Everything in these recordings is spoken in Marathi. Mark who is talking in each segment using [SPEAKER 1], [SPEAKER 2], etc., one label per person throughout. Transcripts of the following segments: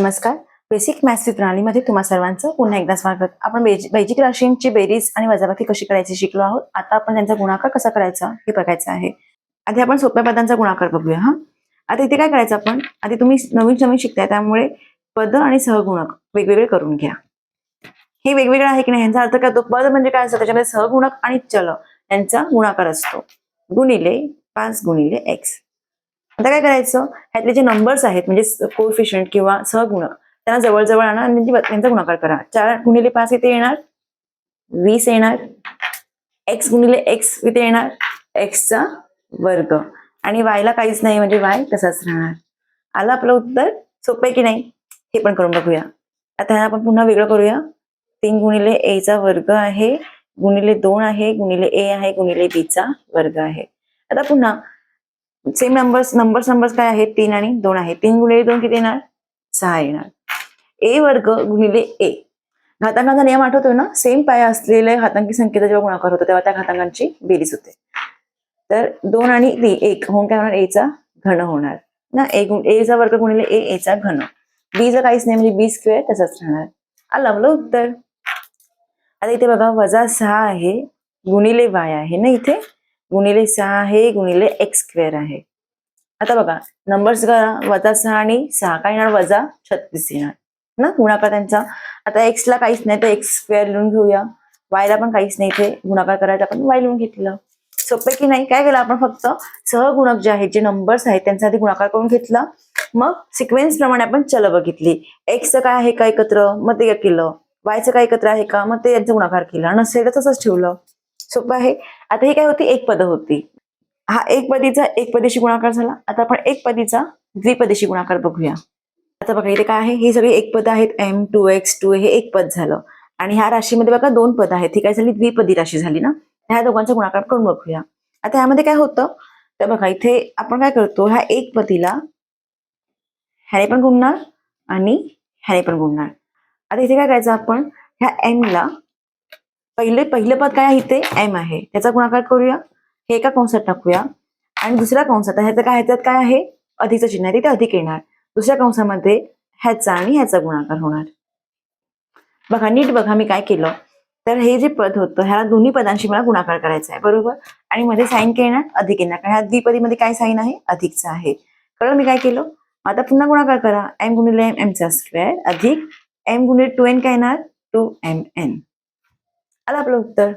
[SPEAKER 1] नमस्कार. बेसिक मॅथ्स प्रणालीमध्ये तुम्हा सर्वांचं पुन्हा एकदा स्वागत. आपण बेज- बैजिक राशींची बेरीज आणि वजाबाकी कशी करायची शिकलो आहोत. आता आपण त्यांचा गुणाकार कसा करायचा हे बघायचं आहे. आधी आपण सोप्या पदांचा गुणाकार बघूया हा? आता इथे काय करायचं आपण? आधी तुम्ही नवीन नवीन शिकताय त्यामुळे पद आणि सहगुणक वेगवेगळे करून घ्या. हे वेगवेगळं आहे की नाही? यांचा अर्थ काय? तो पद म्हणजे काय असतं? त्याच्यामध्ये सहगुणक आणि चल यांचा गुणाकार असतो. गुणिले पाच गुणिले एक्स आता काय करायचं? ह्यातले जे नंबर्स आहेत म्हणजे कोफिशियंट किंवा सहगुण त्यांना जवळजवळ आणा आणि त्यांची- त्यांचा गुणाकार करा. चार गुणिले पाच इथे येणार. वीस येणार. एक्स गुणिले एक्स इथे येणार. एक्सचा वर्ग. आणि वायला काहीच नाही म्हणजे वाय तसाच राहणार. आलं आपलं उत्तर? सोपं आहे की नाही? हे पण करून बघूया. आता ह्याला आपण पुन्हा वेगळं करूया. तीन गुणिले ए चा वर्ग आहे. गुणिले दोन आहे. गुणिले ए आहे. गुणिले बी चा वर्ग आहे. आता पुन्हा सेम नंबर्स नंबर्स नंबर्स काय आहेत? तीन आणि दोन आहे तीन गुणिले दोन किती येणार? सहा येणार. ए वर्ग गुणिले ए घातांकाचा नियम आठवतोय ना? सेम पाया असलेल्या घातांकी संख्येचा जेव्हा गुणाकार होतो तेव्हा त्या घातांकांची बेरीज होते. तर दोन आणि ती एक होऊन काय होणार? एचा घन होणार. ना? ए गुण एचा वर्ग गुणिले ए एचा घन. बीचा काहीच नाही म्हणजे बी स्क्वेअर तसंच राहणार. आलं आपलं उत्तर. आता इथे बघा वजा सहा आहे गुणिले वाय आहे. ना इथे? गुणिले सहा आहे गुणिले एक्स स्क्वेअर आहे. आता बघा नंबर्स करा वजा सहा आणि सहा काय येणार? वजा छत्तीस येणार. ना? गुणाकार त्यांचा. आता एक्स ला काहीच नाही तर एक्स स्क्वेअर लिहून घेऊया. वायला पण काहीच नाही इथे गुणाकार करायचा आपण वाय लिहून घेतलं. सोपे की नाही? काय केलं आपण फक्त सहगुणक जे आहेत जे नंबर्स आहेत त्यांचा आधी गुणाकार करून घेतला. मग सिक्वेन्स प्रमाणे आपण चल बघितली. एक्सचं काय आहे का एकत्र? मग ते केलं. वायचं काय एकत्र आहे का? मग ते यांचा गुणाकार केला. नसेल तर तसंच ठेवलं. सोपं आहे. आता ही काय होती? एक पद होती. हा एक पदीचा एक पदेशी गुणाकार झाला. आता आपण एक पदीचा द्विपदेशी गुणाकार बघूया. आता बघा इथे काय आहे? ही सगळी एक पद आहेत. एम टू एक्स टू हे एक पद झालं. आणि ह्या राशीमध्ये बघा दोन पद आहेत. ही काय झाली? द्विपदी राशी झाली ना? ह्या दोघांचा गुणाकार करून बघूया. आता ह्यामध्ये काय होतं? तर बघा इथे आपण काय करतो? ह्या एक पदीला ह्याने पण गुणणार आणि ह्याने पण गुणणार. आता इथे काय करायचं आपण? ह्या एम ला पहिले पहिले पद काय आहे इथे? एम आहे. त्याचा गुणाकार करूया. हे एका कंसात टाकूया. आणि दुसऱ्या कंसात ह्याचं काय ह्याच्यात काय आहे? अधिकचं चिन्ह आहे. तिथे अधिक येणार. दुसऱ्या कंसामध्ये ह्याचा आणि ह्याचा गुणाकार होणार. बघा नीट बघा मी काय केलं. तर हे जे पद होतं ह्याला दोन्ही पदांशी मला गुणाकार करायचा आहे. बरोबर? आणि मध्ये साईन काय येणार? अधिक येणार. कारण ह्या द्विपदीमध्ये काय साईन आहे? अधिकचा आहे. कळलं मी काय केलं? आता पुन्हा गुणाकार करा. एम गुणिले एम एमचा स्क्वेअर अधिक एम गुणिले टू एन काय येणार? टू एम एन आलं आपलं उत्तर.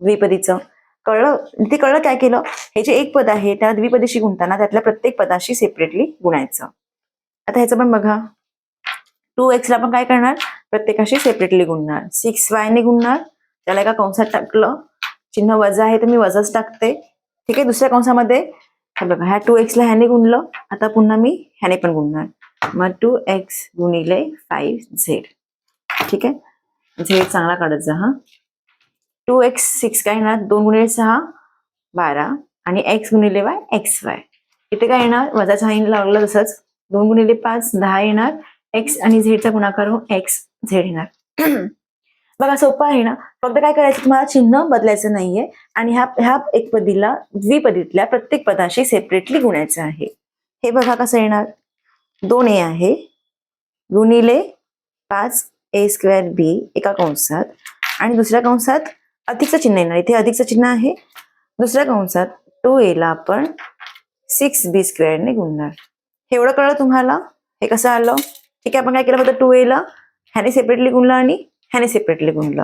[SPEAKER 1] द्विपदीचं. कळलं? ते कळलं काय केलं? हे जे एक पद आहे त्या द्विपदीशी गुणताना त्यातल्या प्रत्येक पदाशी सेपरेटली गुणायचं. आता ह्याचं पण बघा. टू एक्सला आपण काय करणार? प्रत्येकाशी सेपरेटली गुणणार. सिक्स वायने गुणणार. त्याला एका कंसात टाकलं. चिन्ह वजा आहे तर मी वजाच टाकते. ठीक आहे? दुसऱ्या कंसामध्ये. हे बघा ह्या टू एक्सला ह्याने गुणलं. आता पुन्हा मी ह्याने पण गुणणार. मग टू एक्स गुणिले फाईव्ह झेड ठीक आहे? झेड चांगला काढत जा हा. टू एक्स सिक्स काय येणार? दोन गुणिले सहा बारा. आणि एक्स गुणिले वाय एक्स वाय. इथे काय येणार? वजा साईन लागलं तसंच. दोन गुणिले पाच दहा येणार. एक्स आणि झेडचा गुणाकार होऊन एक्स झेड येणार. बघा सोपं आहे ना? फक्त काय करायचं? तुम्हाला चिन्ह बदलायचं नाहीये. आणि ह्या ह्या एक पदीला द्विपदीतल्या प्रत्येक पदाशी सेपरेटली गुणायचं आहे. हे बघा कसं येणार? दोन ए आहे. गुणिले पाच ए स्क्वेअर बी एका कंसात. आणि दुसऱ्या कंसात अधिकचं चिन्ह येणार. इथे अधिकचं चिन्ह आहे. दुसऱ्या कंसात टू एला आपण सिक्स बी स्क्वेअरने गुणणार. हे एवढं कळलं तुम्हाला? हे कसं आलं? ठीक आहे आपण काय केलं फक्त टू एला ह्याने सेपरेटली गुणलं आणि ह्याने सेपरेटली गुणलं.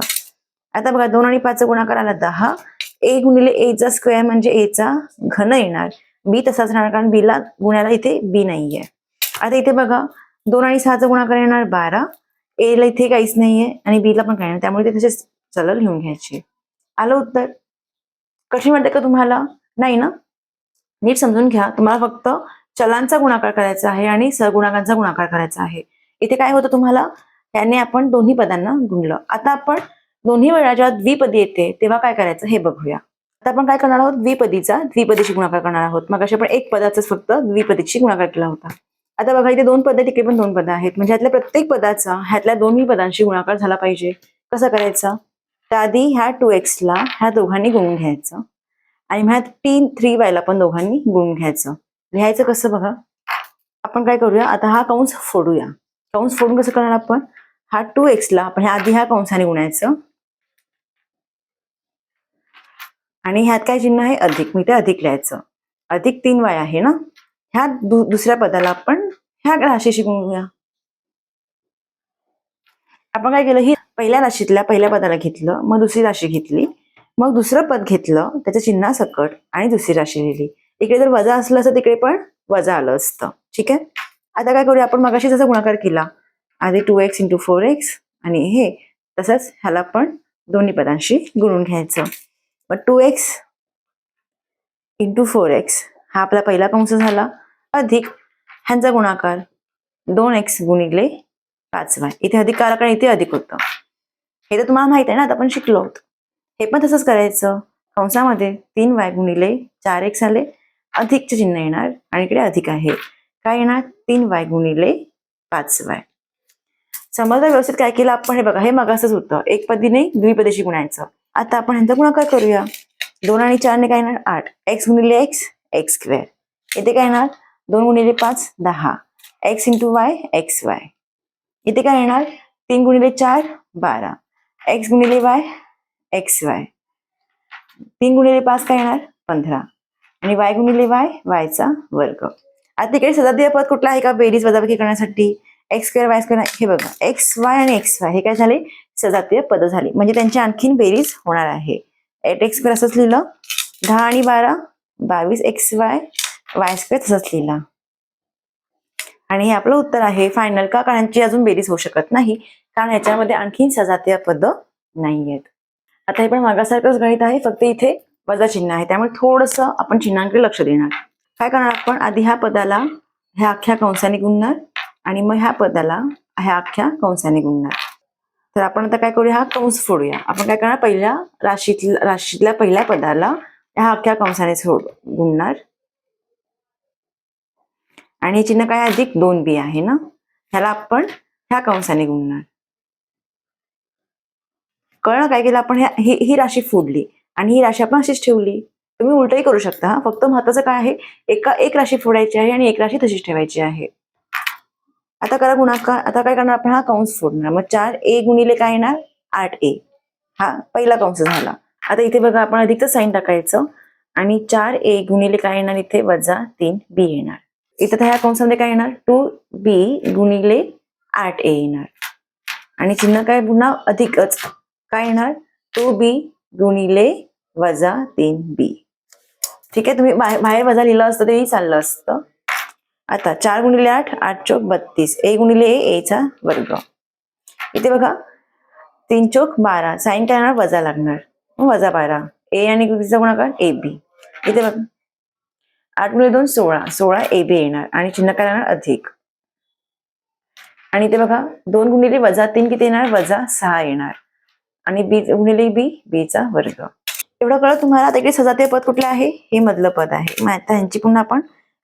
[SPEAKER 1] आता बघा दोन आणि पाचचा गुणाकार आला दहा. ए गुणिले एचा स्क्वेअर म्हणजे एचा घन येणार. बी तसाच राहणार कारण बीला गुण्याला इथे बी नाहीये. आता इथे बघा दोन आणि सहाचा गुणाकार येणार बारा. ए ला इथे काहीच नाहीये आणि बीला पण काही नाही. त्यामुळे ते तसेच चल लिहून घ्यायचे. आलं उत्तर? कशी वाटते का तुम्हाला? नाही ना? नीट समजून घ्या. तुम्हाला फक्त चलांचा गुणाकार करायचा आहे आणि सहगुणाकांचा गुणाकार करायचा आहे. इथे काय होतं तुम्हाला? याने आपण दोन्ही पदांना गुणलं. आता आपण दोन्ही वेळा जेव्हा द्विपदी येते तेव्हा काय करायचं? हे बघूया. आता आपण काय करणार आहोत? द्विपदीचा द्विपदीशी गुणाकार करणार आहोत. मग अशा आपण एक पदाचाच फक्त द्विपदीशी गुणाकार केला होता. आता बघा इथे दोन पद तिकडे पण दोन पद आहेत. म्हणजे ह्यातल्या प्रत्येक पदाचा ह्यातल्या दोन्ही पदांशी गुणाकार झाला पाहिजे. कसं करायचं? तर आधी ह्या टू एक्सला ह्या दोघांनी गुणून घ्यायचं. आणि ह्या तीन थ्री वायला पण दोघांनी गुणून घ्यायचं. लिहायचं कसं बघा? आपण काय करूया? आता हा कंस फोडूया. कंस फोडून कसं करणार आपण? हा टू एक्सला आपण ह्या आधी ह्या कंसाने गुणायचं आणि ह्यात काय चिन्ह आहे? अधिक. मी ते अधिक लिहायचं. अधिक तीन वाय आहे ना? ह्या दु, दुसऱ्या पदाला आपण ह्या राशीशी गुणूया आपण काय केलं? ही पहिल्या राशीतल्या पहिल्या पदाला घेतलं मग दुसरी राशी घेतली मग दुसरं पद घेतलं त्याच्या चिन्हा सकट आणि दुसरी राशी लिहिली. इकडे जर वजा असलं असं तिकडे पण वजा आलं असतं. ठीक आहे? आता काय करूया? आपण मगाशी जसा गुणाकार केला. आधी two X into four X आणि हे तसंच ह्याला पण दोन्ही पदांशी गुणून घ्यायचं. मग two X into four X हा आपला पहिला कंस झाला. अधिक ह्यांचा गुणाकार दोन एक्स गुणिले पाच वाय इथे अधिक काला कारण इथे अधिक होतं. हे तर तुम्हाला माहीत आहे ना आता आपण शिकलो आहोत. हे पण तसंच करायचं. कंसामध्ये तीन वाय गुणिले चार एक्स आले अधिकचे चिन्ह येणार आणि इकडे अधिक आहे. काय येणार? तीन वाय गुणिले पाच वाय. समजा व्यवस्थित काय केलं आपण? हे बघा हे मगासच होतं. एक पदीने द्विपदेशी गुणायचं. आता आपण ह्यांचा गुणाकार करूया. दोन आणि चारने काय येणार? आठ. एक्स गुणिले एक्स एक्स स्क्वेअर. इथे काय येणार? दोन गुणिले पाच दहा. X into Y X Y. इथे काय येणार? तीन गुणिले चार बारा. एक्स गुणिले वाय एक्स वाय तीन गुणिले पाच काय येणार? पंधरा. आणि वाय गुणिले वाय वायचा वर्ग. आता तिकडे सजातीय पद कुठला आहे का? बेरीज वजाबाकी करण्यासाठी. एक्स स्क्वेअर वाय स्क्वेअर हे बघा. एक्स वाय आणि एक्स वाय हे काय झाले? सजातीय पद झाली. म्हणजे त्यांची आणखीन बेरीज होणार आहे. एट एक्स स्क्वेअर असंच लिहिलं. दहा आणि बारा बावीस. एक्स वाय वाय स्क्वेअर तसंच लिहिला. आणि हे आपलं उत्तर आहे. फायनल का? कारण अजून बेरीज होऊ शकत नाही. कारण ह्याच्यामध्ये आणखीन सजातीय पद नाही आहेत आता हे पण मागासारखंच गणित आहे फक्त इथे वजा चिन्ह आहे. त्यामुळे थोडस आपण चिन्हांकडे लक्ष देणार. काय करणार आपण? आधी ह्या पदाला ह्या अख्ख्या कंसाने गुणणार आणि मग ह्या पदाला ह्या अख्ख्या कंसाने गुणणार. तर आपण आता काय करूया? हा कंस फोडूया आपण काय करणार? पहिल्या राशीतल्या राशीतल्या पहिल्या पदाला ह्या अख्ख्या कंसाने सोड गुणणार. आणि हे चिन्ह काय अधिक दोन बी आहे ना? ह्याला आपण ह्या कंसाने गुणणार. कळलं काय केलं आपण ही ही राशी फोडली आणि ही राशी आपण अशीच ठेवली. तुम्ही उलटही करू शकता हा. फक्त महत्वाचं काय आहे? एका एक राशी फोडायची आहे आणि एक राशी तशीच ठेवायची आहे. आता करा गुणाकार. आता काय करणार आपण? हा कंस फोडणार. मग चार ए गुणिले काय येणार? आठ ए. हा पहिला कंस झाला. आता इथे बघा आपण अधिकचं साईन टाकायचं आणि चार ए गुणिले काय येणार? इथे वजा तीन बी येणार. इथं तर ह्या कंसामध्ये काय येणार? टू बी गुणिले आठ ए येणार. आणि चिन्ह काय? पुन्हा अधिकच. काय येणार? टू बी गुणिले वजा तीन बी. ठीक आहे तुम्ही बाहेर बाहेर वजा लिहिलं असतं तेही चाललं असतं. आता चार गुणिले आठ आठ चोक बत्तीस. ए गुणिले ए चा वर्ग. इथे बघा तीन चोक बारा. साईन काय येणार? वजा लागणार. वजा बारा. ए आणि बीचा गुणाकार? A B. इथे बघा. आठ गुणिले दोन सोळा. सोळा ए बी येणार. आणि चिन्ह काय येणार? अधिक. आणि इथे बघा दोन गुणिले वजा तीन किती येणार? वजा सहा येणार. आणि बी गुणिले बी बीचा वर्ग. एवढं कळत तुम्हाला तिकडे सजातीय पद कुठलं आहे? हे मधलं पद आहे. मग आता ह्यांची पुन्हा आपण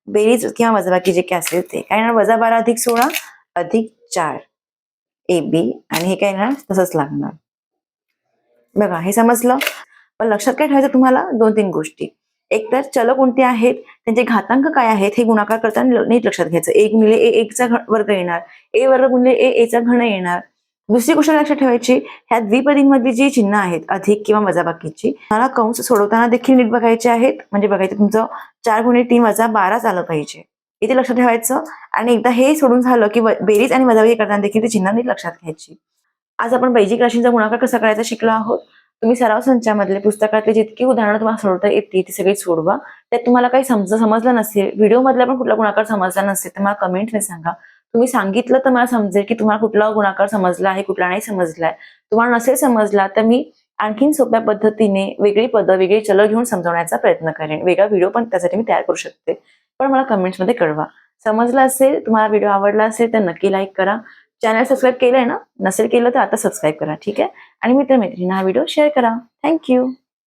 [SPEAKER 1] बेरीज किंवा वजाबाकी जे काय असेल ते. काय येणार? वजा बारा अधिक सोळा अधिक चार. ए बी आणि हे काय येणार? तसंच लागणार. बघा हे समजलं? पण लक्षात काय ठेवायचं तुम्हाला? दोन तीन गोष्टी. एक तर चल कोणते आहेत? त्यांचे घातांक काय आहेत? हे गुणाकार करताना नीट लक्षात घ्यायचं. एक गुणिले ए एकचा वर्ग येणार. ए वर्ग गुणिले ए एचा घण येणार. दुसरी गोष्ट लक्षात ठेवायची ह्या द्विपदींमधली जी चिन्ह आहेत अधिक किंवा वजाबाकीची मला कंस सोडवताना देखील नीट बघायचे आहेत. म्हणजे बघायचं तुमचं चार गुणे तीन वजा बाराच आलं पाहिजे. इथे लक्षात ठेवायचं. आणि एकदा हे सोडून झालं की बेरीज आणि वजाबाकी करताना देखील ते चिन्ह नीट लक्षात घ्यायची. आज आपण बैजिक राशींचा गुणाकार कसा करायचा शिकलो आहोत. तुम्ही सराव संचामधले पुस्तकातले जितकी उदाहरणं तुम्हाला सोडवता येतील ती सगळी सोडवा. त्यात तुम्हाला काही समज समजलं नसेल व्हिडिओमधला पण कुठला गुणाकार समजला नसेल तर मला कमेंटने सांगा. तुम्ही सांगितलं तर मला समजेल की तुम्हाला कुठला गुणाकार समजला आहे कुठला नाही समजलाय. तुम्हाला नसेल समजला तर मी आणखीन सोप्या पद्धतीने वेगळी पद वेगळी चल घेऊन समजवण्याचा प्रयत्न करेन. वेगळा व्हिडिओ पण त्यासाठी मी तयार करू शकते. पण मला कमेंट्समध्ये कळवा. समजला असेल तुम्हाला व्हिडिओ आवडला असेल तर नक्की लाईक करा. चॅनल सबस्क्राईब केलंय ना? नसेल केलं तर आता सबस्क्राईब करा ठीक आहे? आणि मित्रमैत्रिणींना हा व्हिडिओ शेअर करा. थँक्यू